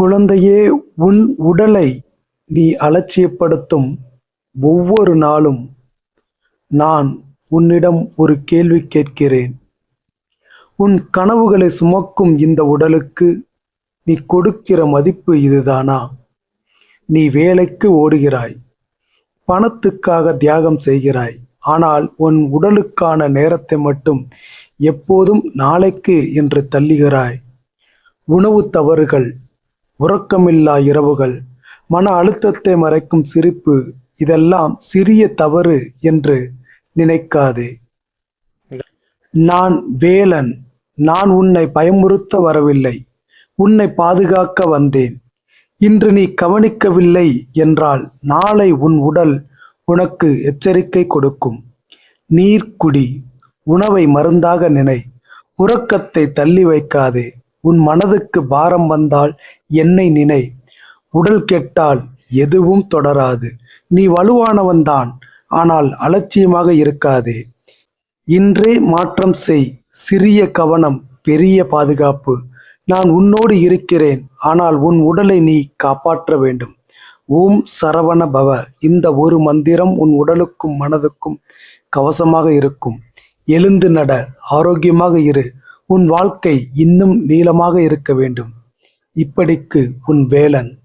குழந்தையே உன் உடலை நீ அலட்சியப்படுத்தும் ஒவ்வொரு நாளும் நான் உன்னிடம் ஒரு கேள்வி கேட்கிறேன். உன் கனவுகளை சுமக்கும் இந்த உடலுக்கு நீ கொடுக்கிற மதிப்பு இதுதானா? நீ வேலைக்கு ஓடுகிறாய் பணத்துக்காக தியாகம் செய்கிறாய் ஆனால் உன் உடலுக்கான நேரத்தை மட்டும் எப்போதும் நாளைக்கு என்று தள்ளுகிறாய். உணவு தவறுகள் உறக்கமில்லா இரவுகள் மன அழுத்தத்தை மறைக்கும் சிரிப்பு இதெல்லாம் சிறிய தவறு என்று நினைக்காதே. நான் வேலன் நான் உன்னை பயமுறுத்த வரவில்லை உன்னை பாதுகாக்க வந்தேன். இன்று நீ கவனிக்கவில்லை என்றால் நாளை உன் உடல் உனக்கு எச்சரிக்கை கொடுக்கும். நீர்க்குடி உணவை மருந்தாக நினை உறக்கத்தை தள்ளி வைக்காதே. உன் மனதுக்கு பாரம் வந்தால் என்னை நினை. உடல் கெட்டால் எதுவும் தொடராது. நீ வலுவானவன்தான் ஆனால் அலட்சியமாக இருக்காதே. இன்றே மாற்றம் செய். சிறிய கவனம் பெரிய பாதுகாப்பு. நான் உன்னோடு இருக்கிறேன் ஆனால் உன் உடலை நீ காப்பாற்ற வேண்டும். ஓம் சரவண பவ. இந்த ஒரு மந்திரம் உன் உடலுக்கும் மனதுக்கும் கவசமாக இருக்கும். எழுந்து நட ஆரோக்கியமாக இரு. உன் வாழ்க்கை இன்னும் நீளமாக இருக்க வேண்டும். இப்படிக்கு உன் வேலன்